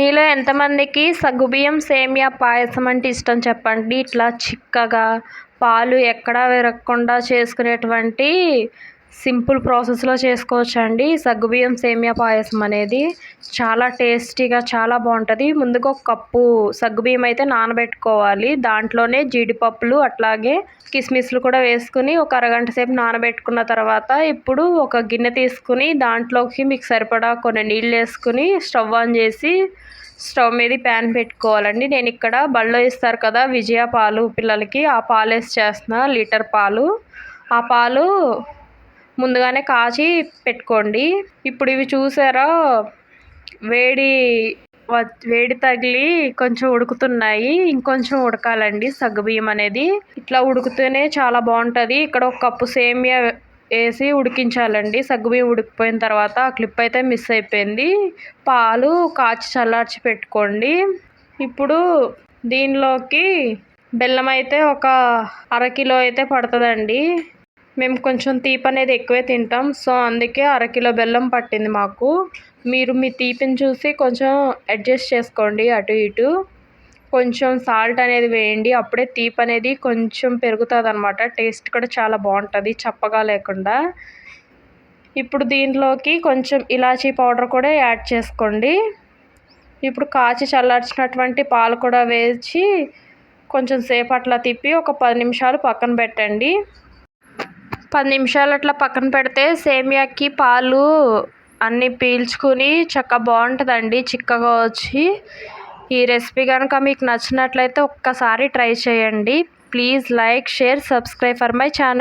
మీలో ఎంతమందికి సగ్గుబియ్యం సేమియా పాయసం అంటే ఇష్టం చెప్పండి? ఇట్లా చిక్కగా పాలు ఎక్కడా విరగకుండా చేసుకునేటువంటి సింపుల్ ప్రాసెస్లో చేసుకోవచ్చండి. సగ్గుబియ్యం సేమియా పాయసం అనేది చాలా టేస్టీగా చాలా బాగుంటుంది. ముందుగా ఒక కప్పు సగ్గుబియ్యం అయితే నానబెట్టుకోవాలి. దాంట్లోనే జీడిపప్పులు అట్లాగే కిస్మిస్లు కూడా వేసుకుని ఒక అరగంట సేపు నానబెట్టుకున్న తర్వాత ఇప్పుడు ఒక గిన్నె తీసుకుని దాంట్లోకి మీకు సరిపడా కొన్ని నీళ్ళు వేసుకుని స్టవ్ ఆన్ చేసి స్టవ్ మీద ప్యాన్ పెట్టుకోవాలండి. నేను ఇక్కడ బళ్ళో ఇస్తారు కదా విజయ పాలు పిల్లలకి ఆ పాలు వేసి చేస్తున్నా లీటర్ పాలు. ఆ పాలు ముందుగానే కాచి పెట్టుకోండి. ఇప్పుడు ఇవి చూసారా? వేడి వేడి తగిలి కొంచెం ఉడుకుతున్నాయి. ఇంకొంచెం ఉడకాలండి సగ్గుబియ్యం అనేది. ఇట్లా ఉడుకుతూనే చాలా బాగుంటుంది. ఇక్కడ ఒక కప్పు సేమియా వేసి ఉడికించాలండి. సగ్గుబియ్యం ఉడికిపోయిన తర్వాత ఆ క్లిప్ అయితే మిస్ అయిపోయింది. పాలు కాచి చల్లార్చి పెట్టుకోండి. ఇప్పుడు దీనిలోకి బెల్లం అయితే ఒక అరకిలో అయితే పడుతుందండి. మేము కొంచెం తీపి అనేది ఎక్కువే తింటాం. సో అందుకే అరకిలో బెల్లం పట్టింది మాకు. మీరు మీ తీపిని చూసి కొంచెం అడ్జస్ట్ చేసుకోండి అటు ఇటు. కొంచెం సాల్ట్ అనేది వేయండి. అప్పుడే తీపి అనేది కొంచెం పెరుగుతుంది అనమాట టేస్ట్ కూడా చాలా బాగుంటుంది చప్పగా లేకుండా. ఇప్పుడు దీంట్లోకి కొంచెం ఇలాచీ పౌడర్ కూడా యాడ్ చేసుకోండి. ఇప్పుడు కాచి చల్లార్చినటువంటి పాలు కూడా వేసి కొంచెం సేపు అట్లా తిప్పి ఒక పది నిమిషాలు పక్కన పెట్టండి. పది నిమిషాలు అట్లా పక్కన పెడితే సేమియాకి పాలు అన్నీ పీల్చుకుని చక్కగా బాగుంటుందండి చిక్కగా వచ్చి. ఈ రెసిపీ కనుక మీకు నచ్చినట్లయితే ఒక్కసారి ట్రై చేయండి. Please like share subscribe for my channel.